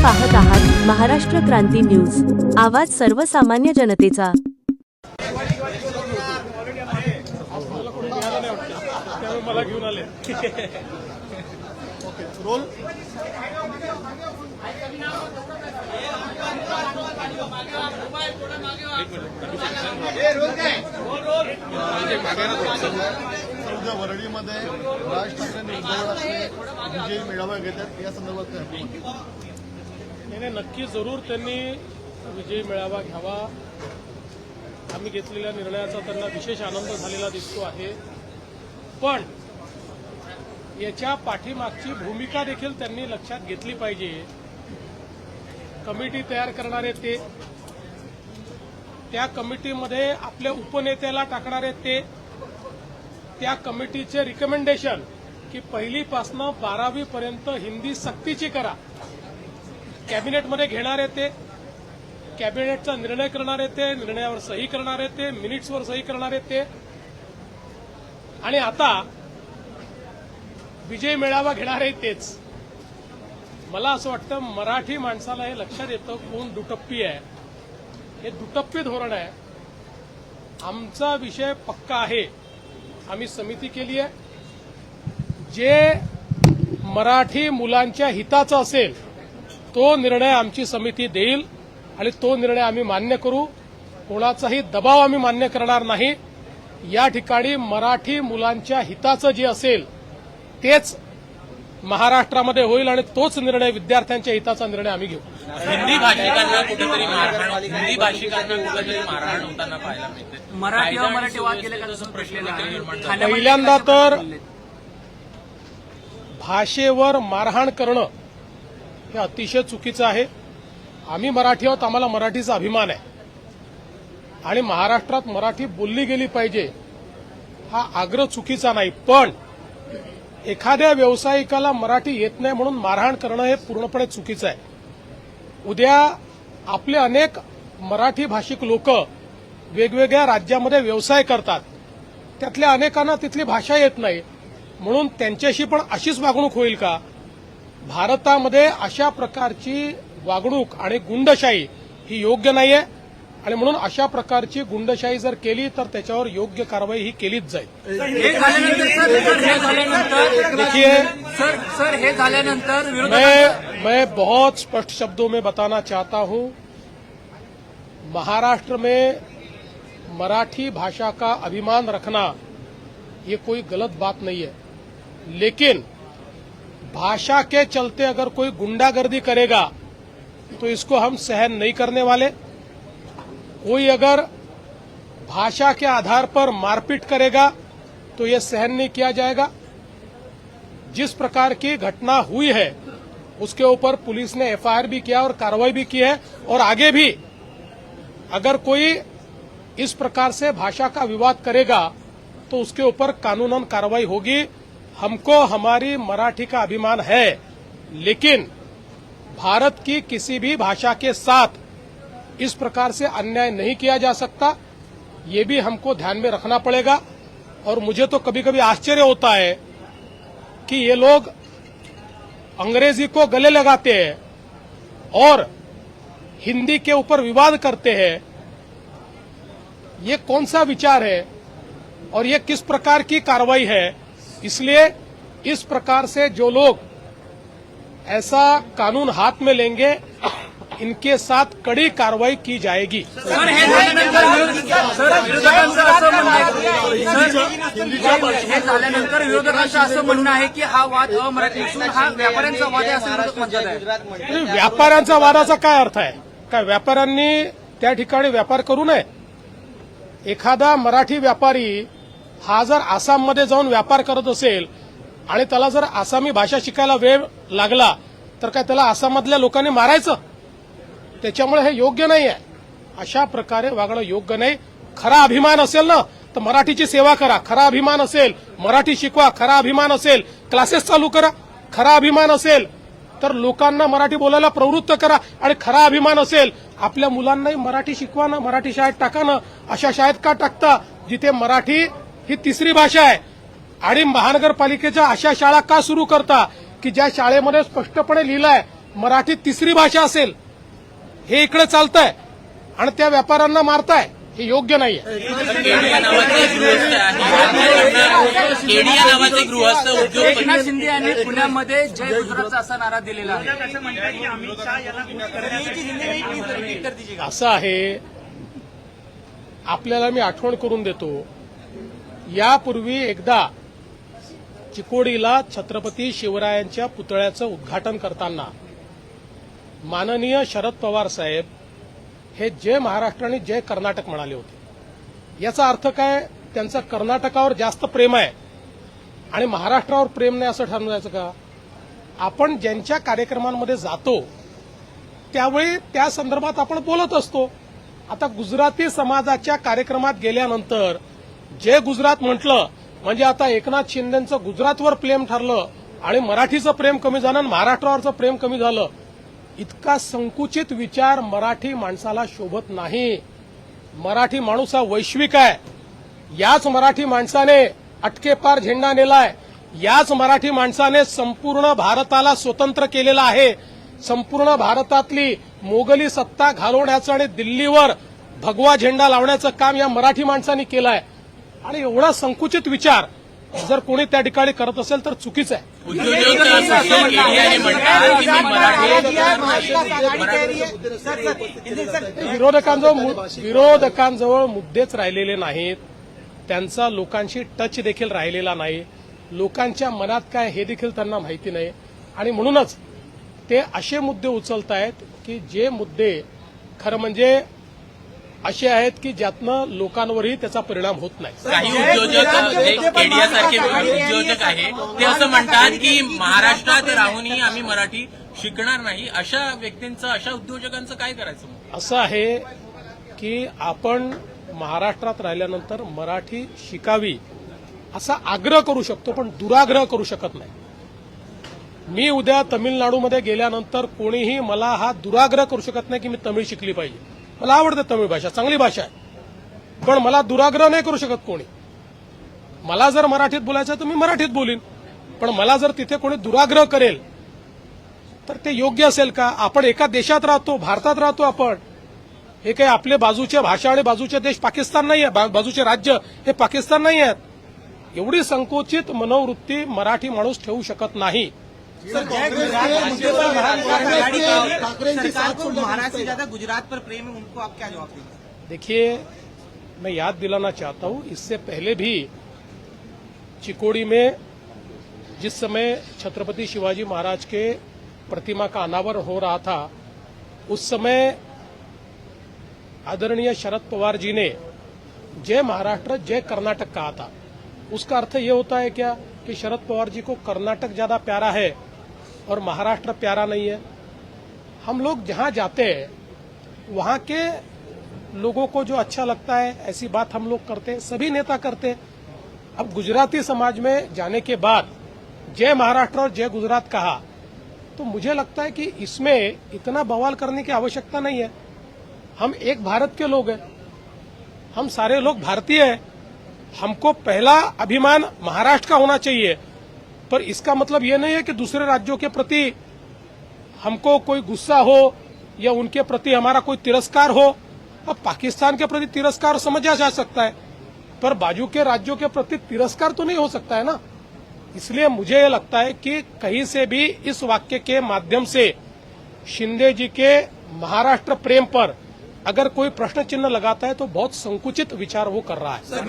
आपण पाहत आहात महाराष्ट्र क्रांती न्यूज. आवाज सर्वसामान्य जनतेचा. मला घेऊन आले रोल उद्या वरळीमध्ये राज ठाकरे आणि विजयी मेळावा घेतात. या संदर्भात काय आपलं मत आहे? नाही नक्की जरूर त्यांनी विजयी मेळावा घ्यावा. आम्ही घेतलेल्या निर्णयाचा त्यांना विशेष आनंद झालेला दिसतो आहे. पण याच्या पाठीमागची भूमिका देखील त्यांनी लक्षात घेतली पाहिजे. कमिटी तयार करणारे ते त्या कमिटीमध्ये आपल्या उपनेत्याला टाकणारे ते त्या कमिटीचे रिकमेंडेशन की पहिलीपासनं बारावीपर्यंत हिंदी सक्तीची करा. कॅबिनेटमध्ये घेणारे ते कॅबिनेटचा निर्णय करणारे ते निर्णयावर सही करणारे ते मिनिट्सवर सही करणारे ते. आणि आता विजय मेळावा घेणार आहे तेच. मला असं वाटतं मराठी माणसाला हे लक्षात येतं कोण दुटप्पी आहे. हे दुटप्पी धोरण आहे. आमचा विषय पक्का आहे. आम्ही समिती केली आहे. जे मराठी मुलांच्या हिताचं असेल तो निर्णय आमची समिती देईल आणि तो निर्णय आम्ही मान्य करू. कोणाचाही दबाव आम्ही मान्य करणार नाही. या ठिकाणी मराठी मुलांच्या हिताचं जे असेल तेच महाराष्ट्रामध्ये होईल आणि तोच निर्णय विद्यार्थ्यांच्या हिताचा निर्णय आम्ही घेऊ. हिंदी भाषिकांना कुठेतरी मारहाण हिंदी भाषिकांना कुठेतरी मारहाण होताना पाहायला मिळते. पहिल्यांदा तर? भाषेवर मारहाण करणं हे अतिशय चुकीचं आहे. आम्ही मराठी आहोत आम्हाला मराठीचा अभिमान आहे. आणि महाराष्ट्रात मराठी बोलली गेली पाहिजे हा आग्रह चुकीचा नाही. पण एखाद्या व्यावसायिकाला मराठी येत नाही म्हणून मारहाण करणं हे पूर्णपणे चुकीचं आहे. उद्या आपले अनेक मराठी भाषिक लोक वेगवेगळ्या राज्यामध्ये व्यवसाय करतात. त्यातल्या अनेकांना तिथली भाषा येत नाही. म्हणून त्यांच्याशी पण अशीच वागणूक होईल का? भारतामध्ये अशा प्रकारची वागणूक आणि गुंडशाही ही योग्य नाहीये. आणि म्हणून अशा प्रकारची गुंडशाही जर केली तर त्याच्यावर योग्य कारवाई ही केलीच जाईल. हे हे हे मैं मैं बहुत स्पष्ट शब्दों में बताना चाहता हूं महाराष्ट्र में मराठी भाषा का अभिमान रखना ये कोई गलत बात नहीं है। लेकिन भाषा के चलते अगर कोई गुंडागर्दी करेगा तो इसको हम सहन नहीं करने वाले। कोई अगर भाषा के आधार पर मारपीट करेगा तो यह सहन नहीं किया जाएगा। जिस प्रकार की घटना हुई है, उसके ऊपर पुलिस ने एफआईआर भी किया और कार्रवाई भी की है, और आगे भी अगर कोई इस प्रकार से भाषा का विवाद करेगा तो उसके ऊपर कानूनन कार्रवाई होगी। हमको हमारी मराठी का अभिमान है, लेकिन भारत की किसी भी भाषा के साथ इस प्रकार से अन्याय नहीं किया जा सकता, ये भी हमको ध्यान में रखना पड़ेगा। और मुझे तो कभी कभी आश्चर्य होता है कि ये लोग अंग्रेज़ी को गले लगाते हैं और हिंदी के ऊपर विवाद करते हैं। ये कौन सा विचार है और ये किस प्रकार की कार्रवाई है? इसलिए इस प्रकार से जो लोग ऐसा कानून हाथ में लेंगे इनके साथ कड़ी कार्रवाई की जाएगी। सर हे झाल्यानंतर विरोधकांचं असं म्हणणं आहे की हा वाद अमराठी असून हा व्यापाऱ्यांचा वाद आहे असं विरोधक म्हणतात. आहे आणि व्यापाऱ्यांचा वादाचा काय अर्थ आहे? काय व्यापाऱ्यांनी त्या ठिकाणी व्यापार करू नये? एखादा मराठी व्यापारी हा जर आसाममध्ये जाऊन व्यापार करत असेल आणि त्याला जर आसामी भाषा शिकायला वेळ लागला तर काय त्याला आसाममधल्या लोकांनी मारायचं? त्याच्यामुळे हे योग्य नाही आहे अशा प्रकारे वागणं योग्य नाही. खरा अभिमान असेल ना तर मराठीची सेवा करा. खरा अभिमान असेल मराठी शिकवा. खरा अभिमान असेल क्लासेस चालू करा. खरा अभिमान असेल तर लोकांना मराठी बोलायला प्रवृत्त करा. आणि खरा अभिमान असेल आपल्या मुलांनाही मराठी शिकवा ना मराठी शाळेत टाका ना. अशा शाळेत का टाकता? जिथे मराठी ही तिसरी भाषा आहे. आणि महानगरपालिकेच्या अशा शाळा का सुरू करता की ज्या शाळेमध्ये स्पष्टपणे लिहिलं आहे मराठी तिसरी भाषा असेल हे इकडे चालतंय आणि त्या व्यापाऱ्यांना मारताय हे योग्य नाहीये. केडिया नावाचे गृहस्थ आहे केडिया नावाचे गृहस्थ उद्योगपती एकनाथ शिंदे यांनी पुण्यामध्ये जय गुजरातचा असा नारा दिलेला आहे. असं आहे. आपल्याला मी आठवण करून देतो. यापूर्वी एकदा चिकोडीला छत्रपती शिवरायांच्या पुतळ्याचं उद्घाटन करताना माननीय शरद पवार साहेब हे जय महाराष्ट्र आणि जय कर्नाटक म्हणाले होते. याचा अर्थ काय? त्यांचं कर्नाटकावर जास्त प्रेम आहे. आणि महाराष्ट्रावर प्रेम नाही असं ठरवून जायचं का? आपण ज्यांच्या कार्यक्रमांमध्ये जातो त्यावेळी त्या संदर्भात आपण बोलत असतो. आता गुजराती समाजाच्या कार्यक्रमात गेल्यानंतर जे गुजरात म्हटलं म्हणजे आता एकनाथ शिंदेचं गुजरातवर प्रेम ठरलं आणि मराठीचं प्रेम कमी झालं आणि महाराष्ट्रावरचं प्रेम कमी झालं इतका संकुचित विचार मराठी माणसाला शोभत नाही. मराठी माणूस हा वैश्विक आहे. याच मराठी माणसाने अटकेपार झेंडा नेलाय. याच मराठी माणसाने संपूर्ण भारताला स्वतंत्र केलेला आहे. संपूर्ण भारतातली मोगली सत्ता घालवण्याचं आणि दिल्लीवर भगवा झेंडा लावण्याचं काम या मराठी माणसांनी केलं आहे आणि एवढा संकुचित विचार जर कोणी त्या ठिकाणी करत असेल तर चुकीचं आहे. हे विरोधकांजवळ विरोधकांजवळ मुद्देच राहिलेले नाहीत. त्यांचा लोकांशी टच देखील राहिलेला नाही. लोकांच्या मनात काय हे देखील त्यांना माहिती नाही. आणि म्हणूनच ते असे मुद्दे उचलत आहेत की जे मुद्दे खरं म्हणजे असे आहेत की ज्यातनं लोकांवरही त्याचा परिणाम होत नाही. काही उद्योजक केडियासारखे उद्योजक आहे ते असं म्हणतात की महाराष्ट्रात राहूनही आम्ही मराठी शिकणार नाही. अशा व्यक्तींचं अशा उद्योजकांचं काय करायचं? असं आहे की आपण महाराष्ट्रात राहिल्यानंतर मराठी शिकावी असा आग्रह करू शकतो पण दुराग्रह करू शकत नाही. मी उद्या तमिळनाडूमध्ये गेल्यानंतर कोणीही मला हा दुराग्रह करू शकत नाही की मी तमिळ शिकली पाहिजे. मला आवडते तमिळ भाषा चांगली भाषा आहे. पण मला दुराग्रह नाही करू शकत कोणी. मला जर मराठीत बोलायचं तर मी मराठीत बोलीन. पण मला जर तिथे कोणी दुराग्रह करेल तर ते योग्य असेल का? आपण एका देशात राहतो भारतात राहतो आपण. हे काही आपले बाजूच्या भाषा आणि बाजूचे देश पाकिस्तान नाही आहे. बा- बाजूचे राज्य हे पाकिस्तान नाही आहेत. एवढी संकोचित मनोवृत्ती मराठी माणूस ठेवू शकत नाही. सरकार को महाराष्ट्र से ज़्यादा गुजरात पर प्रेम है उनको आप क्या जवाब देंगे? देखिए मैं याद दिलाना चाहता हूँ इससे पहले भी चिकोड़ी में जिस समय छत्रपति शिवाजी महाराज के प्रतिमा का अनावरण हो रहा था उस समय आदरणीय शरद पवार जी ने जय महाराष्ट्र जय कर्नाटक कहा था। उसका अर्थ ये होता है क्या कि शरद पवार जी को कर्नाटक ज़्यादा प्यारा है और महाराष्ट्र प्यारा नहीं है। हम लोग जहाँ जाते हैं, वहाँ के लोगों को जो अच्छा लगता है, ऐसी बात हम लोग करते हैं, सभी नेता करते हैं। अब गुजराती समाज में जाने के बाद जय महाराष्ट्र और जय गुजरात कहा तो मुझे लगता है कि इसमें इतना बवाल करने की आवश्यकता नहीं है। हम एक भारत के लोग हैं। हम सारे लोग भारतीय हैं। हमको पहला अभिमान महाराष्ट्र का होना चाहिए। पर इसका मतलब ये नहीं है कि दूसरे राज्यों के प्रति हमको कोई गुस्सा हो या उनके प्रति हमारा कोई तिरस्कार हो। अब पाकिस्तान के प्रति तिरस्कार समझा जा सकता है, पर बाजू के राज्यों के प्रति तिरस्कार तो नहीं हो सकता है ना? इसलिए मुझे लगता है कि कहीं से भी इस वाक्य के माध्यम से शिंदे जी के महाराष्ट्र प्रेम पर अगर कोई प्रश्न चिन्ह लगाता है तो बहुत संकुचित विचार वो कर रहा है। सर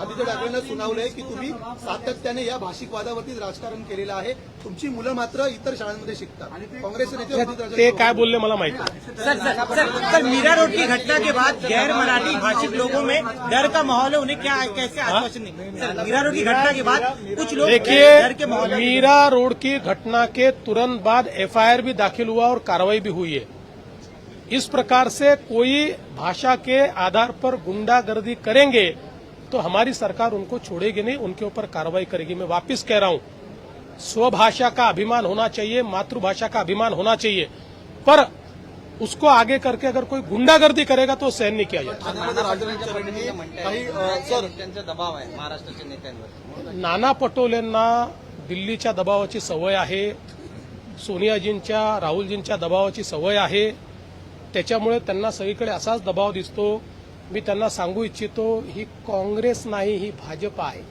आदित्य ठाकरेंना सुनावलंय की तुम्ही सातत्याने या भाषिक वादावरतीच राजकारण केलेलं आहे. तुमची मुलं मात्र इतर शाळांमध्ये शिकतात. काँग्रेसचे नेते ते काय बोलले मला माहिती नाही. Sir sir sir sir Mira road की घटना के बाद गैर मराठी भाषिक लोगों में डर का माहौल है उन्हें क्या कैसे आश्वासन सर मीरा रोड की घटना के बाद कुछ लोग देखिए डर के माहौल में मीरा रोड की घटना के तुरंत बाद एफआईआर भी दाखिल हुआ और कार्रवाई भी हुई है। इस प्रकार से कोई भाषा के आधार पर गुंडागर्दी करेंगे तो हमारी सरकार उनको छोड़ेगी नहीं उनके ऊपर कार्रवाई करेगी। मैं वापस कह रहा हूं स्वभाषा का अभिमान होना चाहिए मातृभाषा का अभिमान होना चाहिए पर उसको आगे करके अगर कोई गुंडागर्दी करेगा तो सहन नहीं किया त्यांचा दबाव आहे महाराष्ट्राच्या नेत्यांवर. नाना पटोलेंना दिल्लीच्या दबावाची सवय आहे सोनियाजींच्या राहुलजींच्या दबावाची सवय आहे त्याच्यामुळे त्यांना सगळीकडे असाच दबाव दिसतो. मी त्यांना सांगू इच्छितो ही काँग्रेस नाही ही भाजप आहे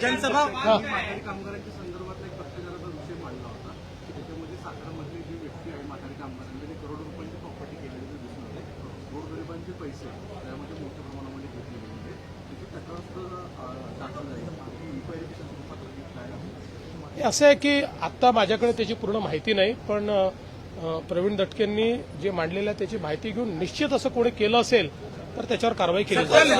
जनसभा? हे असं आहे की आत्ता माझ्याकडे त्याची पूर्ण माहिती नाही पण प्रवीण दटकेंनी जे मांडलेलं आहे त्याची माहिती घेऊन निश्चित असं कोणी केलं असेल तर त्याच्यावर कारवाई केली जाईल.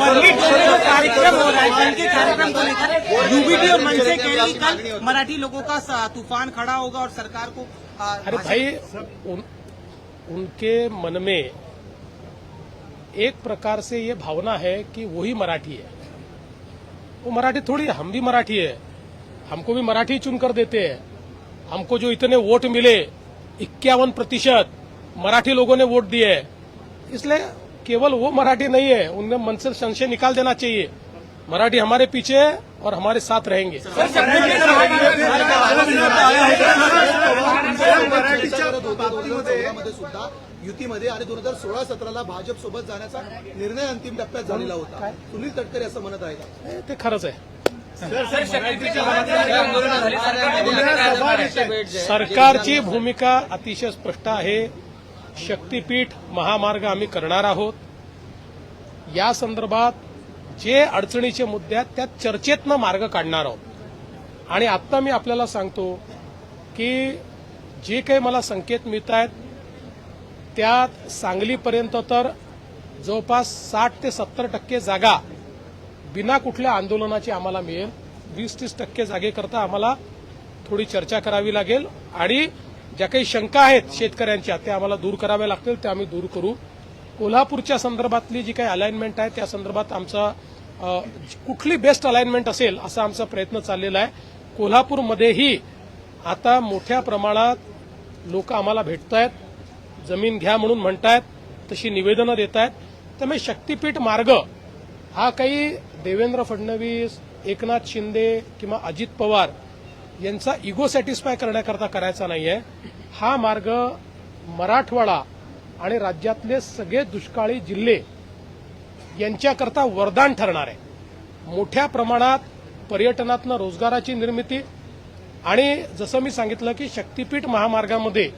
हो मराठी लोगों का तूफान खड़ा होगा और सरकार को अरे भाई उन, उनके मन में एक प्रकार से ये भावना है कि वही मराठी है। वो मराठी थोड़ी हम भी मराठी है। हमको भी मराठी चुनकर देते हैं। हमको जो इतने वोट मिले इक्यावन प्रतिशत मराठी लोगों ने वोट दिए हैं। इसलिए केवल वो मराठी नहीं है उनमें मन से संशय निकाल देना चाहिए। मराठी हमारे पीछे है और हमारे साथ रहेंगे। सुद्धा युतीमध्ये आणि दोन हजार सोळा सतराला भाजप सोबत जाण्याचा निर्णय अंतिम टप्प्यात झालेला होता. सुनील तटकरे असं म्हणत आहे ते खरंच आहे. सरकारची भूमिका अतिशय स्पष्ट आहे. शक्तीपीठ महामार्ग आम्ही करणार आहोत. या संदर्भात जे अडचणीचे मुद्दे आहेत त्यात चर्चेतनं मार्ग काढणार आहोत. आणि आत्ता मी आपल्याला सांगतो की जे काही मला संकेत मिळत आहेत त्यात सांगलीपर्यंत तर जवळपास साठ ते सत्तर टक्के जागा बिना कुठल्या आंदोलनाची आम्हाला मिळेल. वीस तीस टक्के जागेकरता आम्हाला थोडी चर्चा करावी लागेल. आणि ज्या काही शंका आहेत शेतकऱ्यांच्या त्या आम्हाला दूर कराव्या लागतील त्या आम्ही दूर करू. कोल्हापूरच्या संदर्भातली जी काही अलाइनमेंट आहे त्या संदर्भात आमचा कुठली बेस्ट अलाइनमेंट असेल असा आमचा प्रयत्न चाललेला आहे. कोल्हापूरमध्येही आता मोठ्या प्रमाणात लोक आम्हाला भेटत आहेत जमीन घ्या म्हणून म्हणतायत तशी निवेदनं देत आहेत त्यामुळे शक्तीपीठ मार्ग हा काही देवेंद्र फडणवीस एकनाथ शिंदे किंवा अजित पवार यांचा इगो सॅटिस्फाय करण्याकरता करायचा नाहीये. हा मार्ग मराठवाडा आणि राज्यातले सगळे दुष्काळी जिल्हे यांच्याकरता वरदान ठरणार आहे. मोठ्या प्रमाणात पर्यटनातनं रोजगाराची निर्मिती आणि जसं मी सांगितलं की शक्तीपीठ महामार्गामध्ये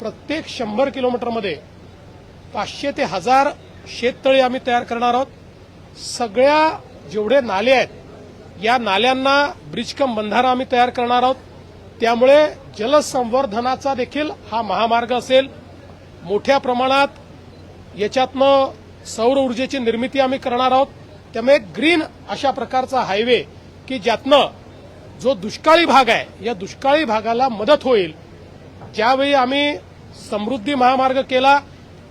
प्रत्येक शंभर किलोमीटरमध्ये पाचशे ते हजार शेततळी आम्ही तयार करणार आहोत. सगळ्या जेवढे नाले आहेत या नाल्यांना ब्रिजकम बंधारा आम्ही तयार करणार आहोत. त्यामुळे जलसंवर्धनाचा देखील हा महामार्ग असेल. मोठ्या प्रमाणात याच्यातनं सौर ऊर्जेची निर्मिती आम्ही करणार आहोत. त्यामुळे ग्रीन अशा प्रकारचा हायवे की ज्यातनं जो दुष्काळी भाग आहे या दुष्काळी भागाला मदत होईल. ज्यावेळी आम्ही समृद्धी महामार्ग केला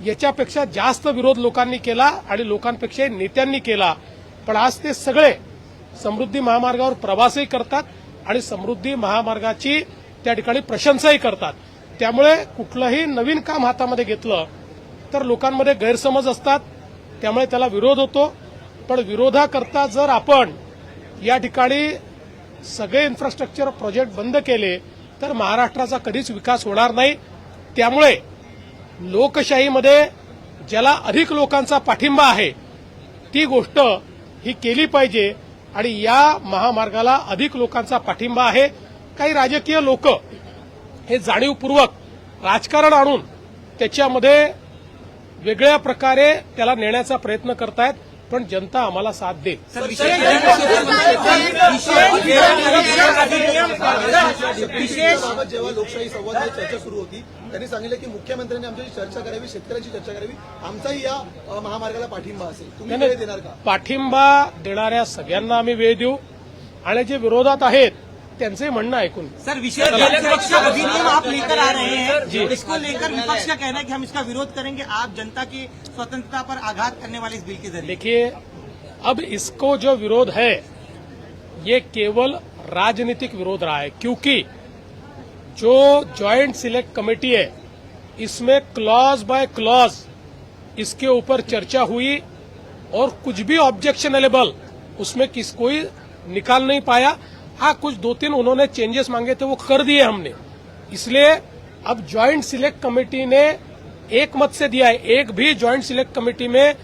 याच्यापेक्षा जास्त विरोध लोकांनी केला आणि लोकांपेक्षा नेत्यांनी केला. पण आज ते सगळे समृद्धी महामार्गावर प्रवासही करतात आणि समृद्धी महामार्गाची त्या ठिकाणी प्रशंसाही करतात. त्यामुळे कुठलंही नवीन काम हातामध्ये घेतलं तर लोकांमध्ये गैरसमज असतात त्यामुळे त्याला विरोध होतो. पण विरोधाकरता जर आपण या ठिकाणी सगळे इन्फ्रास्ट्रक्चर प्रोजेक्ट बंद केले तर महाराष्ट्राचा कधीच विकास होणार नाही. त्यामुळे लोकशाहीमध्ये ज्याला अधिक लोकांचा पाठिंबा आहे ती गोष्ट ही केली पाहिजे आणि या महामार्गाला अधिक लोकांचा पाठिंबा आहे. काही राजकीय लोक हे जाणीवपूर्वक राजकारण आणून त्याच्यामध्ये वेगळ्या प्रकारे त्याला नेण्याचा प्रयत्न करतायत. पण जनता आम्हाला साथ बाबत जेव्हा लोकशाही संवादात चर्चा सुरू होती त्यांनी सांगितलं की मुख्यमंत्र्यांनी आमच्याशी चर्चा करावी शेतकऱ्यांची चर्चा करावी आमचाही या महामार्गाला पाठिंबा असेल तुम्ही वेळ देणार का पाठिंबा देणाऱ्या सगळ्यांना आम्ही वेळ देऊ आणि जे विरोधात आहेत त्यांचंही म्हणणं ऐकून. सर जल सुरक्षा अधिनियम आप लेकर आ रहे हैं। इसको लेकर विपक्ष का कहना है कि हम इसका विरोध करेंगे। आप जनता की स्वतंत्रता पर आघात करने वाले इस बिल के ज़रिए। देखिए अब इसको जो विरोध है ये केवल राजनीतिक विरोध रहा है क्योंकि जो ज्वाइंट सिलेक्ट कमेटी है इसमें क्लॉज बाय क्लॉज इसके ऊपर चर्चा हुई और कुछ भी ऑब्जेक्शनेबल उसमें किस कोई निकाल नहीं पाया। हाँ कुछ दो तीन उन्होंने चेंजेस मांगे थे वो कर दिए हमने। इसलिए अब ज्वाइंट सिलेक्ट कमेटी ने एक मत से दिया है। एक भी ज्वाइंट सिलेक्ट कमेटी में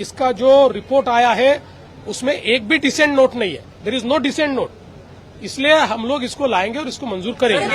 इसका जो रिपोर्ट आया है उसमें एक भी डिसेंट नोट नहीं है। There is no dissent note इसलिए हम लोग इसको लाएँगे और इसको मंजूर करेंगे।